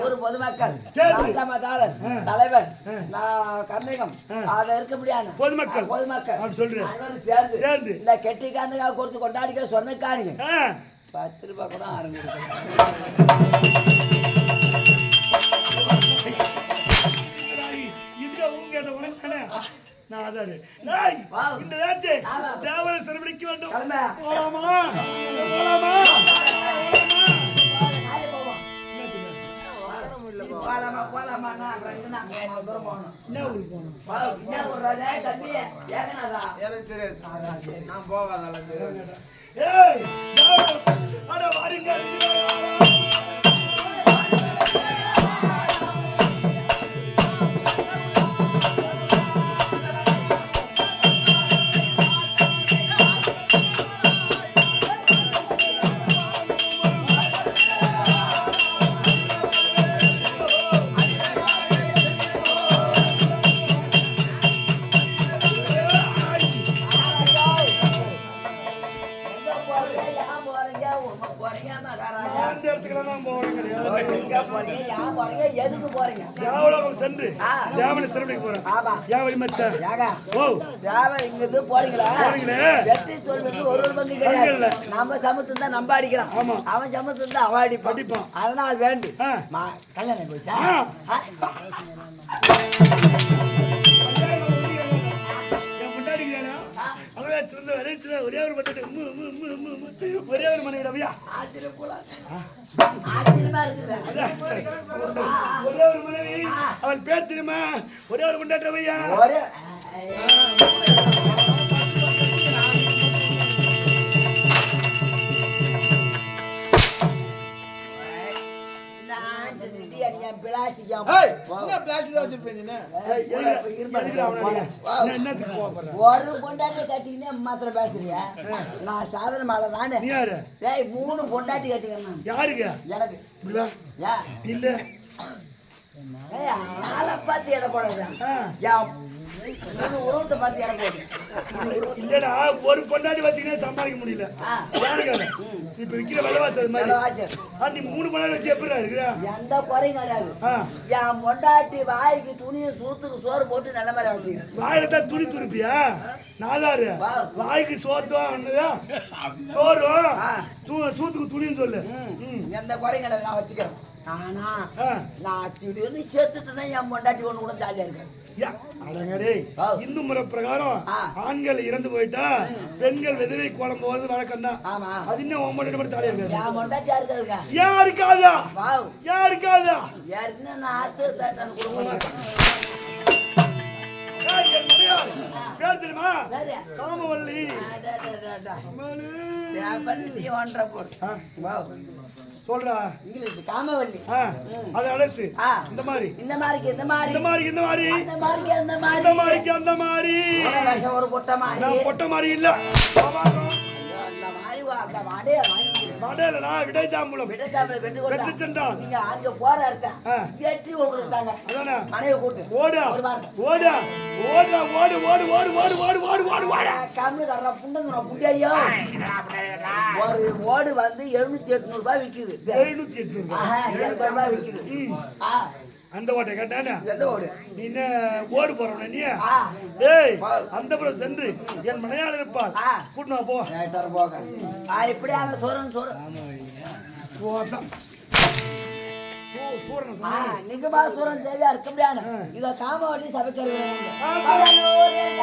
ஒரு பொதுமக்கள் நாட்டமதாரர் தலைவர் கர்ணிகம் அதை இருக்கபடியான பொதுமக்கள். பொதுமக்கள். சேர்ந்து சேர்ந்து. இந்த கெட்டிக்காரனுக்காக கொடுத்து கொண்டாடிக்க சொன்ன காணிங்க பத்து ரூபாய் கூட ஆரம்பிச்சிருக்கேன் நான் ஆதாரு நாய் இந்த நேரத்தை தேவர போலாமா? நான் தூரம் என்ன ஊருக்கு போகணும்? என்ன ஊர்றதே ஏய் அட வாரிங்க. போறீங்க? ஏன் போறீங்க? எதுக்கு போறீங்க? தேவலோகம் சென்று. தேவனை போறேன். ஆமா. மச்சான் ஓ. தேவை இங்க இருந்து போறீங்களா? போறீங்களே. வெற்றி தோல்விக்கு ஒரு ஒரு பங்கு கிடையாது. நம்ம சமத்து தான் நம்ம அடிக்கலாம் ஆமா. அவன் சமத்து இருந்தா அவன் அடிப்பான். அதனால் வேண்டு. ஆ. மா- கல்யாணம் போச்சா? இந்த ஒரே ஒரு மட்டை ஒரே ஒரு மணி விடவையா ஒரே ஒரு மனைவி அவள் பேர் தெரியுமா? ஒரே ஒரு கொண்டாட்டவையா ஒரு பொண்டாட்டி கட்டிக்கிட்டே மாத்திர பேசுறியா? நான் சாதனை மாலை நானே. ஏய் மூணு பொண்டாட்டி கட்டிக்கிறேன் யாருக்கு? எனக்கு. இல்ல. பார்த்து எடை போடுறேன் உருவத்தை பார்த்து போடு இல்லடா ஒரு பொண்டாட்டி வச்சுக்கினே சம்பாதிக்க முடியல. இப்ப விக்கிற விலைவாசி அது மாதிரி. நீ மூணு பொண்டாட்டி வச்சு இருக்கிறா? எந்த குறையும் கிடையாது. என் பொண்டாட்டி வாய்க்கு துணியை சூத்துக்கு சோறு போட்டு நல்ல மாதிரி வச்சுக்க வாயில தான் துணி துருப்பியா? நாலாறு. வாய்க்கு ஒண்ணுதா சோறும். சூத்துக்கு துணியும் சொல்லு. எந்த குறையும் கிடையாது. நான் வச்சுக்கிறேன். ஆனா. நான் திடீர்னு சேர்த்துட்டேன்னா என் பொண்டாட்டி ஒண்ணு கூட ஜாலியா இருக்கேன் அடங்கடே. இந்து முறை பிரகாரம் ஆண்கள் இறந்து போயிட்டா பெண்கள் விதவை கோலம் போவது வழக்கம் தான் அது இன்னும் ஒன்பது மட்டும் தாலி இருக்காது யாருக்காதா? யாருக்காதா? பேர் தெரியுமா? சொல்றா. இங்கிலீஷ் காமவல்லி அதை அழைத்து. இந்த மாதிரி. இந்த மாதிரிக்கு இந்த மாதிரி. இந்த மாதிரி இந்த மாதிரி. அந்த மாதிரிக்கு அந்த இந்த மாதிரி. அந்த மாதிரி. ஒரு பொட்டை மாதிரி. பொட்ட மாதிரி இல்ல. அந்த மாதிரி அந்த வாங்கி மடையிலடா விடை தாம்பூலம் விடத்தாமல் வெற்றி கொண்டா வெற்றி நீங்க அங்க போற இடத்த. வெற்றி உங்களுக்கு தாங்க. அதானே? மனைவி கூட்டு ஓடு. ஓடு. ஓடு ஓடு ஓடு ஓடு ஓடு ஓடு ஓடு ஓடு ஓடு. கம்மி கடற புண்டங்க புண்டியோ ஒரு ஓடு வந்து எழுநூத்தி எட்நூறு ரூபாய் விக்குது. எழுநூத்தி எட்டு ரூபாய். ஆஹா, அந்த ஓட்டை கேட்டானே? எந்த ஓடு? நீ என்ன ஓடு போறவன நீ? டேய் அந்த புறம் சென்று என் மனையாளர் இருப்பார். கூட்டினா போ. லேட்டர் போக. ஆ, இப்படி அவன் சோரன் போதான் சூரன் ஆ, நீங்க பா சூரன் தேவையா இருக்க முடியாது இத காம வட்டி சபைக்கிறது ஆமா. வேணும்.